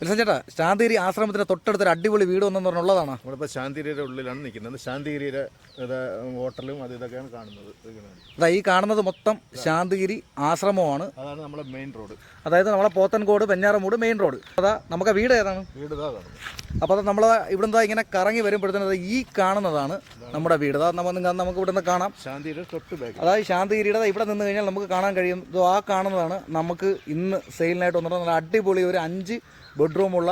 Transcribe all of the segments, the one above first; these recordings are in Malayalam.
വിൽസൻ ചേട്ടാ ശാന്തിഗിരി ആശ്രമത്തിന്റെ തൊട്ടടുത്തൊരു അടിപൊളി വീട് ഒന്നെന്ന് പറഞ്ഞുള്ളതാണ്. നമ്മളിപ്പോൾ ശാന്തിഗിരിയുടെ ഉള്ളിലാണ് നിൽക്കുന്നത്. ശാന്തിഗിരിയുടെ ഹോട്ടലും അത് ഇതൊക്കെയാണ് കാണുന്നത്. അതാ ഈ കാണുന്നത് മൊത്തം ശാന്തിഗിരി ആശ്രമമാണ് അതാണ് നമ്മുടെ മെയിൻ റോഡ് അതായത് നമ്മളെ പോത്തൻകോട് പെഞ്ഞാറമൂട് മെയിൻ റോഡ് അതാ നമുക്ക് വീട് ഏതാണ്? വീട് അപ്പോൾ അത് നമ്മൾ ഇവിടുന്ന് ഇങ്ങനെ കറങ്ങി വരുമ്പോഴത്തേനും അത് ഈ കാണുന്നതാണ് നമ്മുടെ വീട്. അതാ നമുക്ക് നമുക്ക് ഇവിടുന്ന് കാണാം. ശാന്തിഗിരിയുടെ തൊട്ട് ബാക്ക് അതായത് ശാന്തിഗിരിയുടെ ഇവിടെ നിന്ന് കഴിഞ്ഞാൽ നമുക്ക് കാണാൻ കഴിയും. ആ കാണുന്നതാണ് നമുക്ക് ഇന്ന് സെയിലിനായിട്ട് വന്നിട്ട് അടിപൊളി ഒരു അഞ്ച് ബെഡ്റൂമുള്ള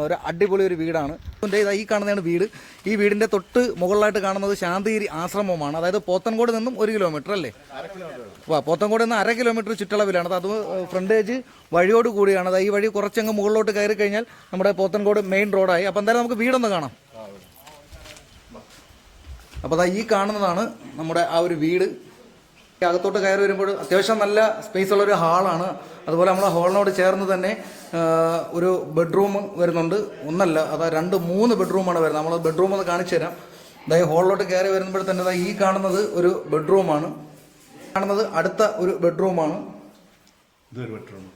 ഒരു അടിപൊളി ഒരു വീടാണ്. ഇതാ ഈ കാണുന്നതാണ് വീട്. ഈ വീടിന്റെ തൊട്ട് മുകളിലായിട്ട് കാണുന്നത് ശാന്തിഗിരി ആശ്രമമാണ് അതായത് പോത്തൻകോട് നിന്നും ഒരു കിലോമീറ്റർ അല്ലേ? വാ പോത്തൻകോട് നിന്ന് അര കിലോമീറ്റർ ചുറ്റളവിലാണ്. അത് ഫ്രണ്ടേജ് വഴിയോട് കൂടിയാണ്. അതായത് ഈ വഴി കുറച്ചങ്ങ് മുകളിലോട്ട് കയറി കഴിഞ്ഞാൽ നമ്മുടെ പോത്തൻകോട് മെയിൻ റോഡായി. അപ്പോൾ എന്തായാലും നമുക്ക് വീടൊന്ന് കാണാം. അപ്പോൾ അതാ ഈ കാണുന്നതാണ് നമ്മുടെ ആ ഒരു വീട്. അകത്തോട്ട് കയറി വരുമ്പോൾ അത്യാവശ്യം നല്ല സ്പേസ് ഉള്ള ഒരു ഹാളാണ് അതുപോലെ നമ്മൾ ഹാളിനോട് ചേർന്ന് തന്നെ ഒരു ബെഡ്റൂം വരുന്നുണ്ട്. ഒന്നല്ല അതാ രണ്ട് മൂന്ന് ബെഡ്റൂമാണ് വരുന്നത്. നമ്മൾ ബെഡ്റൂം ഒന്ന് കാണിച്ചു തരാം. അതായത് ഹാളിലോട്ട് കയറി വരുമ്പോൾ തന്നെ ഈ കാണുന്നത് ഒരു ബെഡ്റൂമാണ് കാണുന്നത് അടുത്ത ഒരു ബെഡ്റൂമാണ് ഇതൊരു ബെഡ്റൂം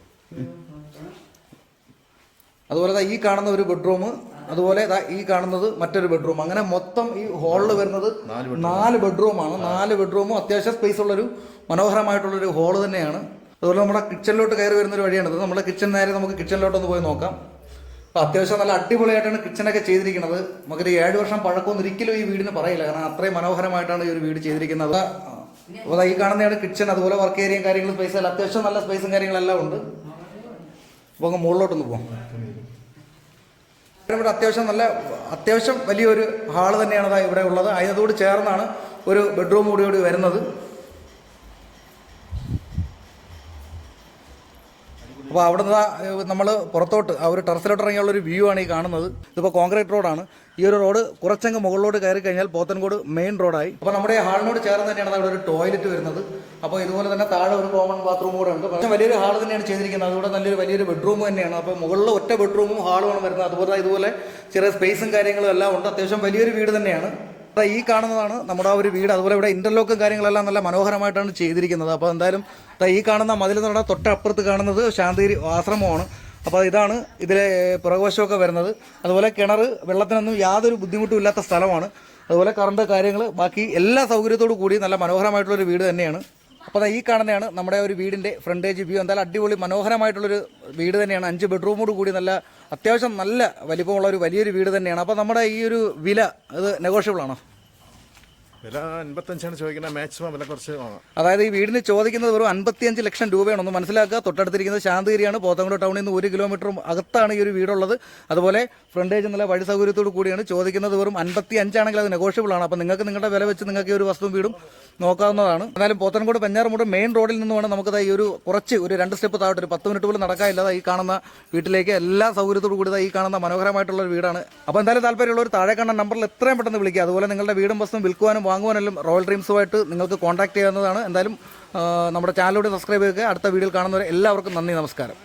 അതുപോലെ ഈ കാണുന്ന ഒരു ബെഡ്റൂം അതുപോലെ ഈ കാണുന്നത് മറ്റൊരു ബെഡ്റൂം അങ്ങനെ മൊത്തം ഈ ഹാളിൽ വരുന്നത് നാല് ബെഡ്റൂമാണ് നാല് ബെഡ്റൂമും അത്യാവശ്യം സ്പേസ് ഉള്ളൊരു മനോഹരമായിട്ടുള്ളൊരു ഹാൾ തന്നെയാണ്. അതുപോലെ നമ്മുടെ കിച്ചണിലോട്ട് കയറി വരുന്ന ഒരു വഴിയാണിത് നമ്മുടെ കിച്ചൺ നേരെ നമുക്ക് കിച്ചണിലോട്ടൊന്ന് പോയി നോക്കാം. അപ്പോൾ അത്യാവശ്യം നല്ല അടിപൊളിയായിട്ടാണ് കിച്ചണൊക്കെ ചെയ്തിരിക്കുന്നത്. നമുക്കൊരു ഏഴ് വർഷം പഴക്കമൊന്നും ഒരിക്കലും ഈ വീടിന് പറയില്ല. കാരണം അത്രയും മനോഹരമായിട്ടാണ് ഈ ഒരു വീട് ചെയ്തിരിക്കുന്നത്. അപ്പോൾ ഈ കാണുന്നതാണ് കിച്ചൺ അതുപോലെ വർക്ക് ഏരിയയും കാര്യങ്ങളും സ്പേസ് അല്ല അത്യാവശ്യം നല്ല സ്പേസും കാര്യങ്ങളെല്ലാം ഉണ്ട്. അപ്പോൾ അങ്ങ് മുകളിലോട്ടൊന്ന് പോകാം ഇവിടെ അത്യാവശ്യം നല്ല അത്യാവശ്യം വലിയൊരു ഹാൾ തന്നെയാണ് ഇവിടെ ഉള്ളത്. അതിനോട് ചേർന്നാണ് ഒരു ബെഡ്റൂം കൂടി കൂടി വരുന്നത്. അപ്പോൾ അവിടെ നിന്ന് നമ്മൾ പുറത്തോട്ട് ആ ഒരു ടെറസിലോട്ട് ഇറങ്ങിയുള്ള ഒരു വ്യൂ ആണ് ഈ കാണുന്നത്. ഇതിപ്പോൾ കോൺക്രീറ്റ് റോഡാണ് ഈ ഒരു റോഡ് കുറച്ചങ്ങ് മുകളിലോട്ട് കയറി കഴിഞ്ഞാൽ പോത്തൻകോട് മെയിൻ റോഡായി അപ്പോൾ നമ്മുടെ ഹാളിനോട് ചേർന്ന് തന്നെയാണ് അവിടെ ഒരു ടോയ്ലറ്റ് വരുന്നത്. അപ്പോൾ ഇതുപോലെ തന്നെ താഴെ ഒരു കോമൺ ബാത്റൂം കൂടെ ഉണ്ട്. പക്ഷേ വലിയൊരു ഹാൾ തന്നെയാണ് ചെയ്തിരിക്കുന്നത്. അതുകൂടെ നല്ലൊരു വലിയൊരു ബെഡ്റൂം തന്നെയാണ്. അപ്പോൾ മുകളിൽ ഒറ്റ ബെഡ്റൂമും ഹാളുമാണ് വരുന്നത്. അതുപോലെ ഇതുപോലെ ചെറിയ സ്പേസും കാര്യങ്ങളും എല്ലാം ഉണ്ട്. അത്യാവശ്യം വലിയൊരു വീട് തന്നെയാണ്. ഈ കാണുന്നതാണ് നമ്മുടെ ആ ഒരു വീട്. അതുപോലെ ഇവിടെ ഇന്റർലോക്കും കാര്യങ്ങളെല്ലാം നല്ല മനോഹരമായിട്ടാണ് ചെയ്തിരിക്കുന്നത്. അപ്പോൾ എന്തായാലും ഈ കാണുന്ന മതിൽ എന്ന് പറഞ്ഞാൽ തൊട്ടപ്പുറത്ത് കാണുന്നത് ശാന്തിഗിരി ആശ്രമമാണ്. അപ്പോൾ ഇതാണ് ഇതിലെ പുറകുവശമൊക്കെ വരുന്നത്. അതുപോലെ കിണർ വെള്ളത്തിനൊന്നും യാതൊരു ബുദ്ധിമുട്ടും ഇല്ലാത്ത സ്ഥലമാണ്. അതുപോലെ കറണ്ട് കാര്യങ്ങൾ ബാക്കി എല്ലാ സൗകര്യത്തോടു കൂടി നല്ല മനോഹരമായിട്ടുള്ളൊരു വീട് തന്നെയാണ്. അപ്പോൾ ഈ കാണുന്നതാണ് നമ്മുടെ ഒരു വീടിന്റെ ഫ്രണ്ടേജ് വ്യൂ എന്തായാലും അടിപൊളി മനോഹരമായിട്ടുള്ളൊരു വീട് തന്നെയാണ്. അഞ്ച് ബെഡ്റൂമോട് കൂടി നല്ല അത്യാവശ്യം നല്ല വലിപ്പമുള്ള ഒരു വലിയൊരു വീട് തന്നെയാണ്. അപ്പോൾ നമ്മുടെ ഈ ഒരു വില അത് നെഗോഷ്യബിൾ ആണോ? ചോദിക്കുന്നത്. മാക്സിമം കുറച്ച് അതായത് ഈ വീടിന് ചോദിക്കുന്നത് വെറും അൻപത്തിയഞ്ച് ലക്ഷം രൂപയാണ്. ഒന്ന് മനസ്സിലാക്കുക. തൊട്ടടുത്തിരിക്കുന്നത് ശാന്തഗിരിയാണ്. പോത്തങ്കോട് ടൗണിൽ നിന്ന് ഒരു കിലോമീറ്റർ അകത്താണ് ഈ ഒരു വീടുള്ളത്. അതുപോലെ ഫ്രണ്ടേജ് എന്നുള്ള വഴി സൗകര്യത്തോടു കൂടിയാണ് ചോദിക്കുന്നത് വെറും അൻപത്തി അഞ്ചാണെങ്കിൽ അത് നെഗോഷ്യബിൾ ആണ്. അപ്പോൾ നിങ്ങൾക്ക് നിങ്ങളുടെ വില വെച്ച് നിങ്ങൾക്ക് ഈ ഒരു വസ്തുവും വീടും നോക്കാവുന്നതാണ്. എന്നാലും പോത്തൻകോട് പഞ്ഞാറമൂട് മെയിൻ റോഡിൽ നിന്ന് വേണം നമുക്ക് ഈ ഒരു കുറച്ച് ഒരു രണ്ട് സ്റ്റെപ്പ് താഴോട്ട് ഒരു പത്ത് മിനിറ്റ് പോലും നടക്കാനില്ലാതെ ഈ കാണുന്ന വീട്ടിലേക്ക് എല്ലാ സൗകര്യത്തോടു കൂടി ഈ കാണുന്ന മനോഹരമായിട്ടുള്ള ഒരു വീടാണ്. അപ്പോൾ എന്തായാലും താല്പര്യമുള്ളവർ താഴെ കാണുന്ന നമ്പറിൽ എത്രയും പെട്ടെന്ന് വിളിക്കുക. അതുപോലെ നിങ്ങളുടെ വീടും വസ്തുവും വിൽക്കുവാനും വാങ്ങുവാനെല്ലാം റോയൽ ഡ്രീംസുമായിട്ട് നിങ്ങൾക്ക് കോൺടാക്ട് ചെയ്യാവുന്നതാണ്. എന്തായാലും നമ്മുടെ ചാനലിലൂടെ സബ്സ്ക്രൈബ് ചെയ്യുക. അടുത്ത വീഡിയോയിൽ കാണുന്നവരെ എല്ലാവർക്കും നന്ദി നമസ്കാരം.